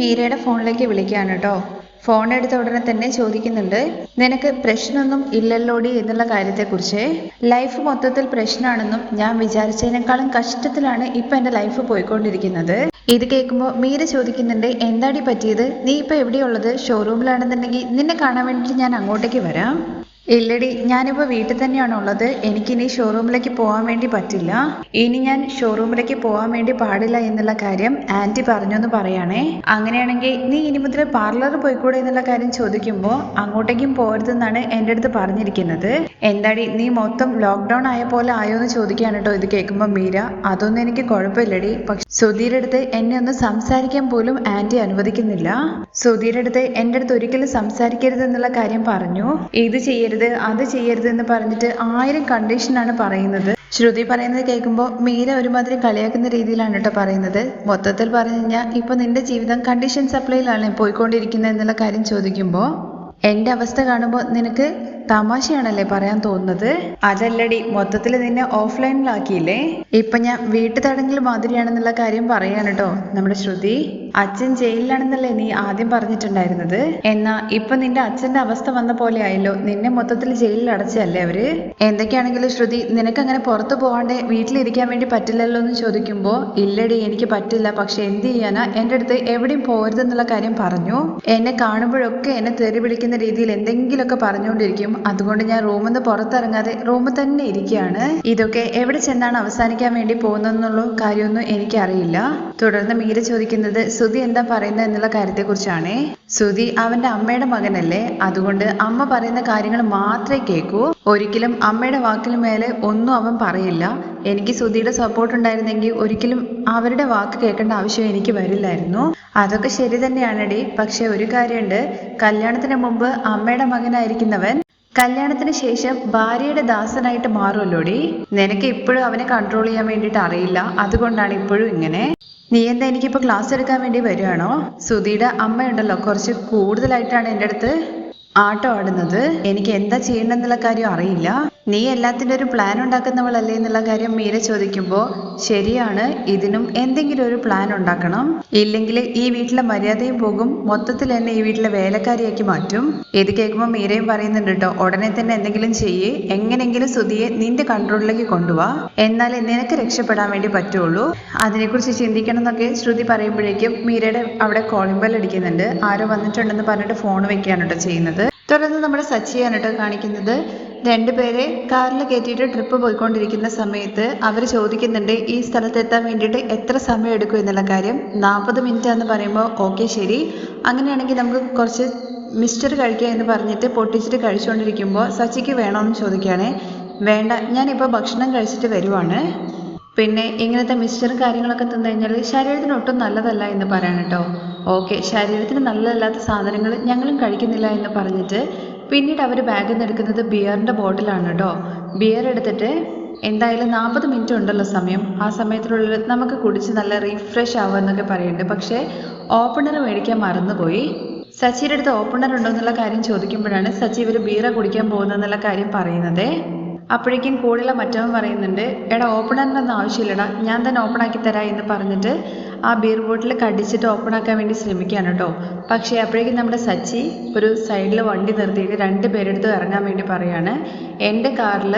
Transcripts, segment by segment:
മീരയുടെ ഫോണിലേക്ക് വിളിക്കുകയാണ് കേട്ടോ. ഫോൺ എടുത്ത ഉടനെ തന്നെ ചോദിക്കുന്നുണ്ട് നിനക്ക് പ്രശ്നമൊന്നും ഇല്ലല്ലോടി എന്നുള്ള കാര്യത്തെക്കുറിച്ച്? ലൈഫ് മൊത്തത്തിൽ പ്രശ്നമാണെന്നും ഞാൻ വിചാരിച്ചതിനേക്കാളും കഷ്ടത്തിലാണ് ഇപ്പൊ എന്റെ ലൈഫ് പോയിക്കൊണ്ടിരിക്കുന്നത്. ഇത് കേൾക്കുമ്പോൾ മീര ചോദിക്കുന്നുണ്ട് എന്താടി പറ്റിയത്? നീ ഇപ്പൊ എവിടെയുള്ളത്? ഷോറൂമിലാണെന്നുണ്ടെങ്കിൽ നിന്നെ കാണാൻ വേണ്ടിയിട്ട് ഞാൻ അങ്ങോട്ടേക്ക് വരാം. ഇല്ലടി ഞാനിപ്പോൾ വീട്ടിൽ തന്നെയാണ് ഉള്ളത്. എനിക്കിനി ഷോറൂമിലേക്ക് പോകാൻ വേണ്ടി പറ്റില്ല. ഇനി ഞാൻ ഷോറൂമിലേക്ക് പോകാൻ വേണ്ടി പാടില്ല എന്നുള്ള കാര്യം ആന്റി പറഞ്ഞു എന്ന് പറയണേ. അങ്ങനെയാണെങ്കിൽ നീ ഇനി മുതൽ പാർലറിൽ പോയിക്കൂടെ എന്നുള്ള കാര്യം ചോദിക്കുമ്പോൾ അങ്ങോട്ടേക്കും പോരുതെന്നാണ് എന്റെ അടുത്ത് പറഞ്ഞിരിക്കുന്നത്. എന്താടി നീ മൊത്തം ലോക്ക്ഡൗൺ ആയ പോലെ ആയോ എന്ന് ചോദിക്കുകയാണ് കേട്ടോ ഇത് കേൾക്കുമ്പോൾ മീര. അതൊന്നും എനിക്ക് കുഴപ്പമില്ലടി. പക്ഷെ സുധീരുടെ അടുത്ത് എന്നെ ഒന്ന് സംസാരിക്കാൻ പോലും ആന്റി അനുവദിക്കുന്നില്ല. സുധീരുടെ അടുത്ത് എന്റെ അടുത്ത് ഒരിക്കലും സംസാരിക്കരുത് എന്നുള്ള കാര്യം പറഞ്ഞു. ഇത് ചെയ്യരുത് അത് ചെയ്യരുത് എന്ന് പറഞ്ഞിട്ട് ആയിരം കണ്ടീഷനാണ് പറയുന്നത്. ശ്രുതി പറയുന്നത് കേൾക്കുമ്പോൾ മീര ഒരുമാതിരി കളിയാക്കുന്ന രീതിയിലാണ് കേട്ടോ പറയുന്നത്. മൊത്തത്തിൽ പറഞ്ഞു കഴിഞ്ഞാൽ ഇപ്പൊ നിന്റെ ജീവിതം കണ്ടീഷൻ സപ്ലൈയിലാണ് പോയിക്കൊണ്ടിരിക്കുന്നത് എന്നുള്ള കാര്യം ചോദിക്കുമ്പോൾ എന്റെ അവസ്ഥ കാണുമ്പോൾ നിനക്ക് തമാശയാണല്ലേ പറയാൻ തോന്നുന്നത്? അതല്ലടി മൊത്തത്തിൽ നിന്നെ ഓഫ്ലൈനിലാക്കിയില്ലേ ഇപ്പൊ ഞാൻ വീട്ടു തടങ്കൽ മാതിരിയാണെന്നുള്ള കാര്യം പറയാണ് കേട്ടോ നമ്മുടെ ശ്രുതി. അച്ഛൻ ജയിലിലാണെന്നല്ലേ നീ ആദ്യം പറഞ്ഞിട്ടുണ്ടായിരുന്നത്? എന്നാ ഇപ്പൊ നിന്റെ അച്ഛന്റെ അവസ്ഥ വന്ന പോലെ ആയല്ലോ. നിന്നെ മൊത്തത്തിൽ ജയിലിൽ അടച്ചല്ലേ അവർ? എന്തൊക്കെയാണെങ്കിലും ശ്രുതി നിനക്ക് അങ്ങനെ പുറത്തു പോകാണ്ട് വീട്ടിലിരിക്കാൻ വേണ്ടി പറ്റില്ലല്ലോ എന്ന് ചോദിക്കുമ്പോ ഇല്ലടി എനിക്ക് പറ്റില്ല. പക്ഷെ എന്ത് ചെയ്യാനാ? എന്റെ അടുത്ത് എവിടെയും പോരുതെന്നുള്ള കാര്യം പറഞ്ഞു. എന്നെ കാണുമ്പോഴൊക്കെ എന്നെ തെറി വിളിക്കുന്ന രീതിയിൽ എന്തെങ്കിലുമൊക്കെ പറഞ്ഞുകൊണ്ടിരിക്കും. അതുകൊണ്ട് ഞാൻ റൂമിൽ നിന്ന് പുറത്തിറങ്ങാതെ റൂമിൽ തന്നെ ഇരിക്കുകയാണ്. ഇതൊക്കെ എവിടെ ചെന്നാണ് അവസാനിക്കാൻ വേണ്ടി പോകുന്നതെന്നുള്ള കാര്യമൊന്നും എനിക്കറിയില്ല. തുടർന്ന് മീര ചോദിക്കുന്നത് സുധി എന്താ പറയുന്നത് എന്നുള്ള കാര്യത്തെക്കുറിച്ചാണേ. സുധി അവന്റെ അമ്മയുടെ മകനല്ലേ? അതുകൊണ്ട് അമ്മ പറയുന്ന കാര്യങ്ങൾ മാത്രമേ കേൾക്കൂ ഒരിക്കലും അമ്മയുടെ വാക്കിന് മേലെ ഒന്നും അവൻ പറയില്ല. എനിക്ക് സുധിയുടെ സപ്പോർട്ട് ഉണ്ടായിരുന്നെങ്കിൽ ഒരിക്കലും അവരുടെ വാക്ക് കേൾക്കേണ്ട ആവശ്യം എനിക്ക് വരില്ലായിരുന്നു. അതൊക്കെ ശരി തന്നെയാണടി. പക്ഷെ ഒരു കാര്യമുണ്ട്. കല്യാണത്തിന് മുമ്പ് അമ്മയുടെ മകനായിരിക്കുന്നവൻ കല്യാണത്തിന് ശേഷം ഭാര്യയുടെ ദാസനായിട്ട് മാറുമല്ലോടി? നിനക്ക് ഇപ്പോഴും അവനെ കൺട്രോൾ ചെയ്യാൻ വേണ്ടിയിട്ട് അറിയില്ല. അതുകൊണ്ടാണ് ഇപ്പോഴും ഇങ്ങനെ. നീ എന്താ എനിക്കിപ്പോ ക്ലാസ് എടുക്കാൻ വേണ്ടി വരികയാണോ സുധിയുടെ അമ്മയുണ്ടല്ലോ കുറച്ച് കൂടുതലായിട്ടാണ് എന്റെ അടുത്ത് ആട്ടം ആടുന്നത്. എനിക്ക് എന്താ ചെയ്യണമെന്നുള്ള കാര്യം അറിയില്ല. നീ എല്ലാത്തിന്റെ ഒരു പ്ലാൻ ഉണ്ടാക്കുന്നവളല്ലേ എന്നുള്ള കാര്യം മീര ചോദിക്കുമ്പോൾ ശരിയാണ് ഇതിനും എന്തെങ്കിലും ഒരു പ്ലാൻ ഉണ്ടാക്കണം. ഇല്ലെങ്കിൽ ഈ വീട്ടിലെ മര്യാദയും പോകും മൊത്തത്തിൽ എന്നെ ഈ വീട്ടിലെ വേലക്കാരിയാക്കി മാറ്റും. ഇത് കേൾക്കുമ്പോൾ മീരയും പറയുന്നുണ്ട് കേട്ടോ ഉടനെ തന്നെ എന്തെങ്കിലും ചെയ്യേ എങ്ങനെങ്കിലും സുധിയെ നിന്റെ കൺട്രോളിലേക്ക് കൊണ്ടുപോവാ എന്നാൽ നിനക്ക് രക്ഷപ്പെടാൻ വേണ്ടി പറ്റുള്ളൂ. അതിനെക്കുറിച്ച് ചിന്തിക്കണം എന്നൊക്കെ ശ്രുതി പറയുമ്പോഴേക്കും മീരയുടെ അവിടെ കോളിംഗ് ബെൽ അടിക്കുന്നുണ്ട്. ആരോ വന്നിട്ടുണ്ടെന്ന് പറഞ്ഞിട്ട് ഫോൺ വെക്കുകയാണ് കേട്ടോ ചെയ്യുന്നത്. തുടർന്ന് നമ്മുടെ സച്ചിയാണ് കേട്ടോ കാണിക്കുന്നത്. രണ്ടുപേരെ കാറിൽ കയറ്റിയിട്ട് ട്രിപ്പ് പോയിക്കൊണ്ടിരിക്കുന്ന സമയത്ത് അവർ ചോദിക്കുന്നുണ്ട് ഈ സ്ഥലത്തെത്താൻ വേണ്ടിയിട്ട് എത്ര സമയം എടുക്കും എന്നുള്ള കാര്യം? നാൽപ്പത് മിനിറ്റ് എന്ന് പറയുമ്പോൾ ഓക്കെ ശരി. അങ്ങനെയാണെങ്കിൽ നമുക്ക് കുറച്ച് മിസ്റ്റർ കഴിക്കുക എന്ന് പറഞ്ഞിട്ട് പൊട്ടിച്ചിട്ട് കഴിച്ചുകൊണ്ടിരിക്കുമ്പോൾ സച്ചിക്ക് വേണമെന്ന് ചോദിക്കുകയാണേ. വേണ്ട ഞാനിപ്പോൾ ഭക്ഷണം കഴിച്ചിട്ട് വരുവാണ്. പിന്നെ ഇങ്ങനത്തെ മിക്സ്ചറും കാര്യങ്ങളൊക്കെ തിന്നു കഴിഞ്ഞാൽ ശരീരത്തിന് ഒട്ടും നല്ലതല്ല എന്ന് പറയാൻ കേട്ടോ. ഓക്കെ ശരീരത്തിന് നല്ലതല്ലാത്ത സാധനങ്ങൾ ഞങ്ങളും കഴിക്കുന്നില്ല എന്ന് പറഞ്ഞിട്ട് പിന്നീട് അവർ ബാഗിൽ നിന്ന് എടുക്കുന്നത് ബിയറിന്റെ ബോട്ടിലാണ് കേട്ടോ ബിയർ എടുത്തിട്ട് എന്തായാലും നാൽപ്പത് മിനിറ്റ് ഉണ്ടല്ലോ സമയം. ആ സമയത്തിനുള്ളിൽ നമുക്ക് കുടിച്ച് നല്ല റീഫ്രഷ് ആവുക എന്നൊക്കെ പറയുന്നുണ്ട് പക്ഷേ ഓപ്പണർ മേടിക്കാൻ മറന്നുപോയി. സച്ചിയുടെ അടുത്ത് ഓപ്പണർ ഉണ്ടോ എന്നുള്ള കാര്യം ചോദിക്കുമ്പോഴാണ് സച്ചി ഇവർ ബീറ കുടിക്കാൻ പോകുന്നതെന്നുള്ള കാര്യം പറയുന്നത്. അപ്പോഴേക്കും കൂടെയുള്ള മറ്റവൻ പറയുന്നുണ്ട് എടാ ഓപ്പണറിനൊന്നും ആവശ്യമില്ലടാ. ഞാൻ തന്നെ ഓപ്പൺ ആക്കി തരാം എന്ന് പറഞ്ഞിട്ട് ആ ബീർ ബോട്ടിൽ കടിച്ചിട്ട് ഓപ്പൺ ആക്കാൻ വേണ്ടി ശ്രമിക്കുകയാണ് കേട്ടോ. പക്ഷേ അപ്പോഴേക്കും നമ്മുടെ സച്ചി ഒരു സൈഡിൽ വണ്ടി നിർത്തിയിട്ട് രണ്ട് പേരെടുത്ത് ഇറങ്ങാൻ വേണ്ടി പറയാണ്. എന്റെ കാറിൽ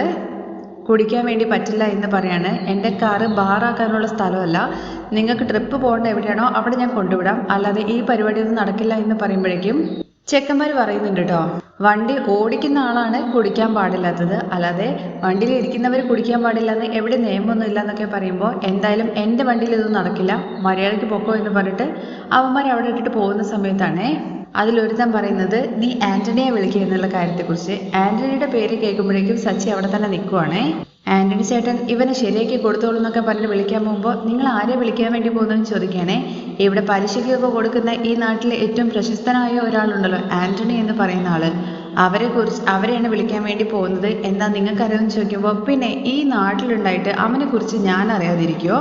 കുടിക്കാൻ വേണ്ടി പറ്റില്ല എന്ന് പറയാണ്. എന്റെ കാറ് ബാറാക്കാനുള്ള സ്ഥലമല്ല. നിങ്ങൾക്ക് ട്രിപ്പ് പോകേണ്ട എവിടെയാണോ അവിടെ ഞാൻ കൊണ്ടുവിടാം. അല്ലാതെ ഈ പരിപാടിയൊന്നും നടക്കില്ല എന്ന് പറയുമ്പോഴേക്കും ചെക്കന്മാർ പറയുന്നുണ്ട് കേട്ടോ വണ്ടി ഓടിക്കുന്ന ആളാണ് കുടിക്കാൻ പാടില്ലാത്തത്. അല്ലാതെ വണ്ടിയിൽ ഇരിക്കുന്നവർ കുടിക്കാൻ പാടില്ല എന്ന് എവിടെ നിയമമൊന്നും ഇല്ല എന്നൊക്കെ പറയുമ്പോൾ എന്തായാലും എന്റെ വണ്ടിയിൽ ഇതൊന്നും നടക്കില്ല മര്യാദയ്ക്ക് പൊക്കോ എന്ന് പറഞ്ഞിട്ട് അവന്മാർ അവിടെ ഇട്ടിട്ട് പോകുന്ന സമയത്താണേ. അതിലൊരുത്തൻ പറയുന്നത് നീ ആന്റണിയെ വിളിക്കുക എന്നുള്ള കാര്യത്തെക്കുറിച്ച്. ആന്റണിയുടെ പേര് കേൾക്കുമ്പോഴേക്കും സച്ചി അവിടെ തന്നെ നിൽക്കുവാണേ. ആന്റണി ചേട്ടൻ ഇവനെ ശരിയാക്കി കൊടുത്തോളൂ എന്നൊക്കെ പറഞ്ഞ് വിളിക്കാൻ പോകുമ്പോൾ നിങ്ങൾ ആരെ വിളിക്കാൻ വേണ്ടി പോകുന്നതെന്ന് ചോദിക്കുകയാണേ. ഇവിടെ പലിശയ്ക്കൊക്കെ കൊടുക്കുന്ന ഈ നാട്ടിലെ ഏറ്റവും പ്രശസ്തനായ ഒരാളുണ്ടല്ലോ ആന്റണി എന്ന് പറയുന്ന ആൾ. അവരെ കുറിച്ച് അവരെയാണ് വിളിക്കാൻ വേണ്ടി പോകുന്നത്. എന്താ നിങ്ങൾക്കറിയാമെന്ന് ചോദിക്കുമ്പോൾ പിന്നെ ഈ നാട്ടിലുണ്ടായിട്ട് അവനെ കുറിച്ച് ഞാൻ അറിയാതിരിക്കുമോ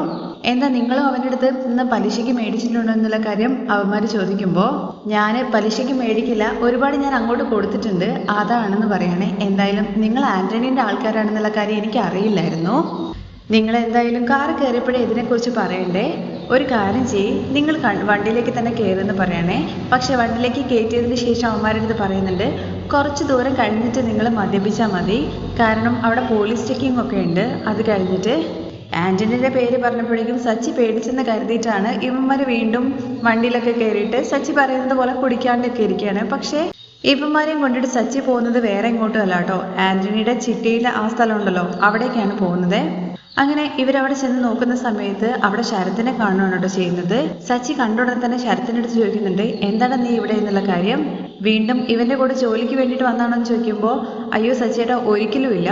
എന്താ നിങ്ങളും അവന്റെ അടുത്ത് നിന്ന് പലിശയ്ക്ക് മേടിച്ചിട്ടുണ്ടോ എന്നുള്ള കാര്യം അവന്മാർ ചോദിക്കുമ്പോൾ ഞാൻ പലിശയ്ക്ക് മേടിക്കില്ല ഒരുപാട് ഞാൻ അങ്ങോട്ട് കൊടുത്തിട്ടുണ്ട്. അതാണെന്ന് പറയണേ. എന്തായാലും നിങ്ങൾ ആന്റണീന്റെ ആൾക്കാരാണെന്നുള്ള കാര്യം എനിക്ക് അറിയില്ലായിരുന്നു. നിങ്ങൾ എന്തായാലും കാർ കയറിയപ്പോഴേ ഇതിനെക്കുറിച്ച് പറയണ്ടേ? ഒരു കാര്യം ചെയ്യ്. നിങ്ങൾ വണ്ടിയിലേക്ക് തന്നെ കയറുമെന്ന് പറയണേ. പക്ഷെ വണ്ടിയിലേക്ക് കയറ്റിയതിന് ശേഷം അവന്മാരടുത്ത് പറയുന്നുണ്ട് കുറച്ച് ദൂരം കഴിഞ്ഞിട്ട് നിങ്ങൾ മദ്യപിച്ചാൽ മതി. കാരണം അവിടെ പോലീസ് ചെക്കിംഗ് ഒക്കെ ഉണ്ട്. അത് കഴിഞ്ഞിട്ട് ആന്റണിന്റെ പേര് പറഞ്ഞപ്പോഴേക്കും സച്ചി പേടിച്ചെന്ന് കരുതിയിട്ടാണ് ഇവന്മാർ വീണ്ടും വണ്ടിയിലൊക്കെ കയറിയിട്ട് സച്ചി പറയുന്നത് പോലെ കുടിക്കാണ്ടൊക്കെ ഇരിക്കുകയാണ്. പക്ഷേ ഇവന്മാരെയും കൊണ്ടിട്ട് സച്ചി പോകുന്നത് വേറെ എങ്ങോട്ടും അല്ല കേട്ടോ. ആന്റണിയുടെ ചിട്ടിയിലെ ആ സ്ഥലമുണ്ടല്ലോ. അവിടേക്കാണ് പോകുന്നത്. അങ്ങനെ ഇവരവിടെ ചെന്ന് നോക്കുന്ന സമയത്ത് അവിടെ ശരത്തിനെ കാണുകയാണ് കേട്ടോ ചെയ്യുന്നത്. സച്ചി കണ്ടുടനെ തന്നെ ശരത്തിനടുത്ത് ചോദിക്കുന്നുണ്ട് എന്താണ് നീ ഇവിടെ എന്നുള്ള കാര്യം? വീണ്ടും ഇവന്റെ കൂടെ ജോലിക്ക് വേണ്ടിയിട്ട് വന്നാണോ എന്ന് ചോദിക്കുമ്പോൾ അയ്യോ സച്ചിയേട്ടാ ഒരിക്കലുമില്ല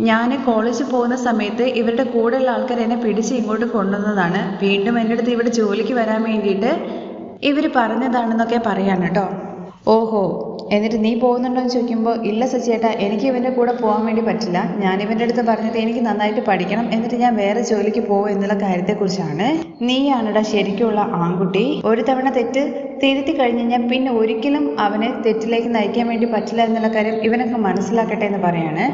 ഞാൻ കോളേജിൽ പോകുന്ന സമയത്ത് ഇവരുടെ കൂടെയുള്ള ആൾക്കാർ എന്നെ പിടിച്ച് ഇങ്ങോട്ട് കൊണ്ടുവന്നതാണ്. വീണ്ടും എന്റെ അടുത്ത് ഇവിടെ ജോലിക്ക് വരാൻ വേണ്ടിയിട്ട് ഇവർ പറഞ്ഞതാണെന്നൊക്കെ പറയാണ് കേട്ടോ. ഓഹോ എന്നിട്ട് നീ പോകുന്നുണ്ടോ എന്ന് ചോദിക്കുമ്പോൾ ഇല്ല സച്ചിയേട്ടാ എനിക്ക് ഇവന്റെ കൂടെ പോകാൻ വേണ്ടി പറ്റില്ല. ഞാൻ ഇവന്റെ അടുത്ത് പറഞ്ഞത് എനിക്ക് നന്നായിട്ട് പഠിക്കണം. എന്നിട്ട് ഞാൻ വേറെ ജോലിക്ക് പോകും എന്നുള്ള കാര്യത്തെക്കുറിച്ചാണ്. നീയാണടാ ശരിക്കുള്ള ആൺകുട്ടി. ഒരു തവണ തെറ്റ് തിരുത്തി കഴിഞ്ഞ് കഴിഞ്ഞാൽ പിന്നെ ഒരിക്കലും അവനെ തെറ്റിലേക്ക് നയിക്കാൻ വേണ്ടി പറ്റില്ല എന്നുള്ള കാര്യം ഇവനൊക്കെ മനസ്സിലാക്കട്ടെ എന്ന് പറയാണ്.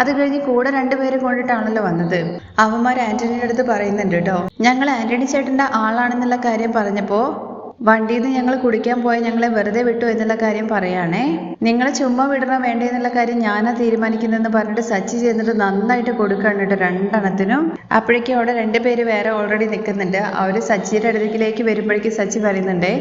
അത് കഴിഞ്ഞ് കൂടെ രണ്ടുപേരെ കൊണ്ടിട്ടാണല്ലോ വന്നത്. അവന്മാർ ആന്റണിയുടെ അടുത്ത് പറയുന്നുണ്ട് കേട്ടോ ഞങ്ങൾ ആന്റണി ചേട്ടന്റെ ആളാണെന്നുള്ള കാര്യം പറഞ്ഞപ്പോൾ വണ്ടിയിൽ നിന്ന് ഞങ്ങൾ കുടിക്കാൻ പോയ ഞങ്ങളെ വെറുതെ വിട്ടു എന്നുള്ള കാര്യം പറയാണേ നിങ്ങളെ ചുമ്മാ വിടണോ വേണ്ടേ എന്നുള്ള കാര്യം ഞാനാ തീരുമാനിക്കുന്നതെന്ന് പറഞ്ഞിട്ട് സച്ചി ചെന്നിട്ട് നന്നായിട്ട് കൊടുക്കാണ് കേട്ടോ രണ്ടെണ്ണത്തിനും. അപ്പോഴേക്കും അവിടെ രണ്ടുപേര് വേറെ ഓൾറെഡി നിൽക്കുന്നുണ്ട് അവർ സച്ചിയുടെ അടുക്കിലേക്ക് വരുമ്പോഴേക്കും സച്ചി പറയുന്നുണ്ടേ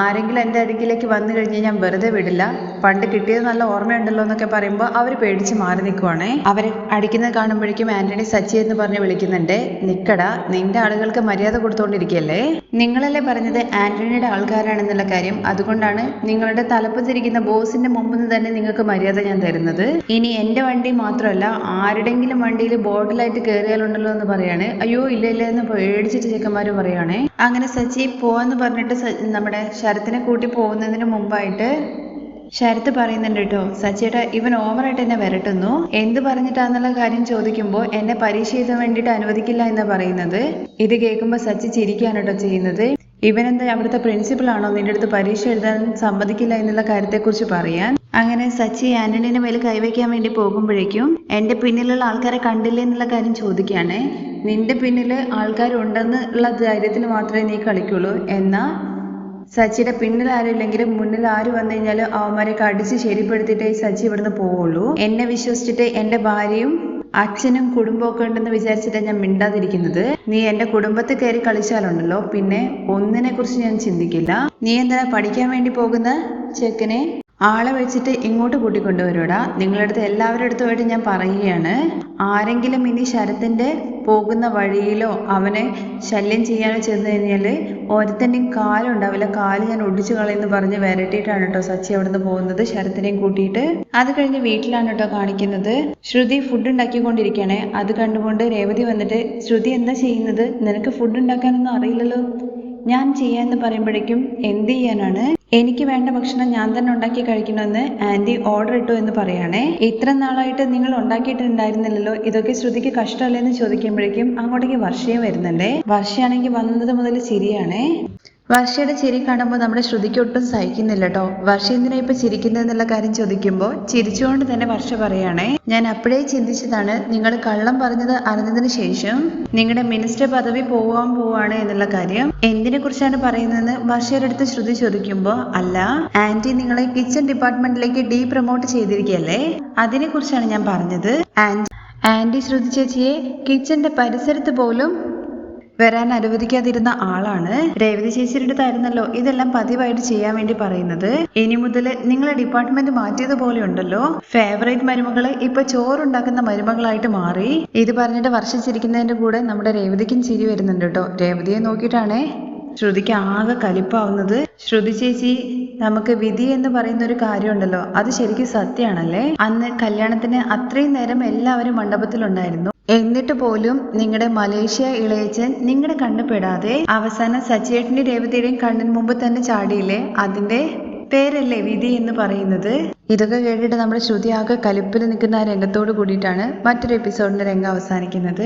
ആരെങ്കിലും എന്റെ അടുക്കിലേക്ക് വന്നു കഴിഞ്ഞാൽ ഞാൻ വെറുതെ വിടില്ല. പണ്ട് കിട്ടിയത് നല്ല ഓർമ്മയുണ്ടല്ലോ എന്നൊക്കെ പറയുമ്പോൾ അവർ പേടിച്ച് മാറി നിൽക്കുവാണേ അവർ അടിക്കുന്നത് കാണുമ്പോഴേക്കും ആന്റണി സച്ചി എന്ന് പറഞ്ഞ് വിളിക്കുന്നുണ്ട് നിക്കട നിന്റെ ആളുകൾക്ക് മര്യാദ കൊടുത്തുകൊണ്ടിരിക്കുകയല്ലേ നിങ്ങളല്ലേ പറഞ്ഞത് ആന്റണിയുടെ ആൾക്കാരാണെന്നുള്ള കാര്യം. അതുകൊണ്ടാണ് നിങ്ങളുടെ തലപ്പത്തിരിക്കുന്ന ബോസിന്റെ നിന്ന് തന്നെ നിങ്ങൾക്ക് മര്യാദ ഞാൻ തരുന്നത്. ഇനി എന്റെ വണ്ടി മാത്രമല്ല ആരുടെങ്കിലും വണ്ടിയിൽ ബോട്ടിലായിട്ട് കയറിയാലുണ്ടല്ലോ എന്ന് പറയാണ്. അയ്യോ ഇല്ല ഇല്ല എന്ന് പേടിച്ചിട്ട് ചെക്കന്മാര് പറയുവാണേ അങ്ങനെ സച്ചി പോവാന്ന് പറഞ്ഞിട്ട് നമ്മുടെ ശരത്തിനെ കൂട്ടി പോകുന്നതിന് മുമ്പായിട്ട് ശരത്ത് പറയുന്നുണ്ട് കേട്ടോ സച്ചിയേട്ടാ ഇവൻ ഓവറായിട്ട് എന്നെ വരട്ടുന്നു. എന്ത് പറഞ്ഞിട്ടാന്നുള്ള കാര്യം ചോദിക്കുമ്പോൾ എന്നെ പരീക്ഷ എഴുതാൻ വേണ്ടിയിട്ട് അനുവദിക്കില്ല എന്ന് പറയുന്നത്. ഇത് കേൾക്കുമ്പോൾ സച്ചി ചിരിക്കാണ് കേട്ടോ ചെയ്യുന്നത്. ഇവനെന്താ അവിടുത്തെ പ്രിൻസിപ്പൽ ആണോ? നിന്റെ അടുത്ത് പരീക്ഷ എഴുതാൻ സമ്മതിക്കില്ല എന്നുള്ള കാര്യത്തെക്കുറിച്ച് പറയാൻ? അങ്ങനെ സച്ചി ആന്റണിയുടെ മേൽ കൈവയ്ക്കാൻ വേണ്ടി പോകുമ്പോഴേക്കും എന്റെ പിന്നിലുള്ള ആൾക്കാരെ കണ്ടില്ലേ എന്നുള്ള കാര്യം ചോദിക്കുകയാണ്. നിന്റെ പിന്നിൽ ആൾക്കാരുണ്ടെന്നുള്ള ധൈര്യത്തിൽ മാത്രമേ നീ കളിക്കുള്ളൂ. എന്നാ? സച്ചിയുടെ പിന്നിൽ ആരുമില്ലെങ്കിലും മുന്നിൽ ആര് വന്നു കഴിഞ്ഞാലും അവന്മാരെ കടിച്ച് ശരിപ്പെടുത്തിയിട്ടേ സച്ചി ഇവിടുന്ന് പോവുള്ളൂ. എന്നെ വിശ്വസിച്ചിട്ട് എന്റെ ഭാര്യയും അച്ഛനും കുടുംബമൊക്കെ ഉണ്ടെന്ന് വിചാരിച്ചിട്ടാണ് ഞാൻ മിണ്ടാതിരിക്കുന്നത്. നീ എന്റെ കുടുംബത്തിൽ കയറി കളിച്ചാലുണ്ടല്ലോ പിന്നെ ഒന്നിനെ കുറിച്ച് ഞാൻ ചിന്തിക്കില്ല. നീ എന്തിനാ പഠിക്കാൻ വേണ്ടി പോകുന്ന ചെക്കനെ? ആളെ വെച്ചിട്ട് ഇങ്ങോട്ട് കൂട്ടിക്കൊണ്ടുവരൂടാ. നിങ്ങളുടെ അടുത്ത് എല്ലാവരുടെ അടുത്തുമായിട്ട് ഞാൻ പറയുകയാണ്. ആരെങ്കിലും ഇനി ശരത്തിന്റെ പോകുന്ന വഴിയിലോ അവനെ ശല്യം ചെയ്യാനോ ചെന്ന് കഴിഞ്ഞാൽ ഒരുത്തന്റെയും കാലുണ്ടാവില്ല. കാൽ ഞാൻ ഒടിച്ചു കളയെന്ന് പറഞ്ഞ് വരട്ടിയിട്ടാണ് കേട്ടോ സച്ചി അവിടുന്ന് പോകുന്നത് ശരത്തിനെയും കൂട്ടിയിട്ട്. അത് കഴിഞ്ഞ് വീട്ടിലാണ് കേട്ടോ കാണിക്കുന്നത്. ശ്രുതി ഫുഡ് ഉണ്ടാക്കിക്കൊണ്ടിരിക്കുകയാണ് അത് കണ്ടുകൊണ്ട് രേവതി വന്നിട്ട് ശ്രുതി എന്താ ചെയ്യുന്നത്? നിനക്ക് ഫുഡ് ഉണ്ടാക്കാനൊന്നും അറിയില്ലല്ലോ. ഞാൻ ചെയ്യാന്ന് പറയുമ്പോഴേക്കും എന്ത് ചെയ്യാനാണ്? എനിക്ക് വേണ്ട ഭക്ഷണം ഞാൻ തന്നെ ഉണ്ടാക്കി കഴിക്കണമെന്ന് ആന്റി ഓർഡർ ഇട്ടു എന്ന് പറയാണേ ഇത്ര നാളായിട്ട് നിങ്ങൾ ഉണ്ടാക്കിയിട്ടുണ്ടായിരുന്നില്ലല്ലോ ഇതൊക്കെ ശ്രുതിക്ക് കഷ്ടമല്ലേ എന്ന് ചോദിക്കുമ്പോഴേക്കും അങ്ങോട്ടേക്ക് വർഷയും വരുന്നുണ്ടേ വർഷയാണെങ്കിൽ വന്നത് മുതൽ ചിരിയാണേ. വർഷയുടെ ചിരി കാണുമ്പോൾ നമ്മുടെ ശ്രുതിക്ക് ഒട്ടും സഹിക്കുന്നില്ല കേട്ടോ വർഷ എന്തിനാ ഇപ്പൊ ചിരിക്കുന്നതെന്നുള്ള കാര്യം ചോദിക്കുമ്പോൾ ചിരിച്ചുകൊണ്ട് തന്നെ വർഷ പറയാണേ ഞാൻ അപ്പോഴേ ചിന്തിച്ചതാണ് നിങ്ങൾ കള്ളം പറഞ്ഞത് അറിഞ്ഞതിന് ശേഷം നിങ്ങളുടെ മിനിസ്റ്റർ പദവി പോവാൻ പോവാണ് എന്നുള്ള കാര്യം. എന്തിനെ കുറിച്ചാണ് പറയുന്നതെന്ന് വർഷയുടെ അടുത്ത് ശ്രുതി ചോദിക്കുമ്പോൾ അല്ല ആന്റി നിങ്ങളെ കിച്ചൺ ഡിപ്പാർട്ട്മെന്റിലേക്ക് ഡീ പ്രൊമോട്ട് ചെയ്തിരിക്കുകയല്ലേ? അതിനെ കുറിച്ചാണ് ഞാൻ പറഞ്ഞത്. ആന്റി ആന്റി ശ്രുതി ചേച്ചിയെ കിച്ചന്റെ പരിസരത്ത് പോലും വരാൻ അനുവദിക്കാതിരുന്ന ആളാണ് രേവതി ചേച്ചിയുടെ ഇതെല്ലാം പതിവായിട്ട് ചെയ്യാൻ വേണ്ടി പറയുന്നത്. ഇനി മുതൽ നിങ്ങളെ ഡിപ്പാർട്ട്മെന്റ് മാറ്റിയതുപോലെ ഉണ്ടല്ലോ. ഫേവറേറ്റ് മരുമകൾ ഇപ്പൊ ചോറുണ്ടാക്കുന്ന മരുമകളായിട്ട് മാറി. ഇത് പറഞ്ഞിട്ട് വർഷിച്ചിരിക്കുന്നതിന്റെ കൂടെ നമ്മുടെ രേവതിക്കും ചിരി വരുന്നുണ്ട് കേട്ടോ. രേവതിയെ നോക്കിയിട്ടാണേ ശ്രുതിക്ക് ആകെ കലിപ്പാവുന്നത്. ശ്രുതി ചേച്ചി നമുക്ക് വിധി എന്ന് പറയുന്ന ഒരു കാര്യമുണ്ടല്ലോ. അത് ശരിക്കും സത്യമാണല്ലേ? അന്ന് കല്യാണത്തിന് അത്രയും നേരം എല്ലാവരും മണ്ഡപത്തിലുണ്ടായിരുന്നു. എന്നിട്ട് പോലും നിങ്ങളുടെ മലേഷ്യ ഇളയച്ചൻ നിങ്ങളുടെ കണ്ണ് പെടാതെ അവസാനം സച്ചിയേട്ടന്റെ രേവതിയുടെയും കണ്ണിന് മുമ്പ് തന്നെ ചാടിയില്ലേ? അതിന്റെ പേരല്ലേ വിധി എന്ന് പറയുന്നത്? ഇതൊക്കെ കേട്ടിട്ട് നമ്മുടെ ശ്രുതി ആകെ കലിപ്പിൽ നിൽക്കുന്ന ആ രംഗത്തോട് കൂടിയിട്ടാണ് മറ്റൊരു എപ്പിസോഡിന്റെ രംഗം അവസാനിക്കുന്നത്.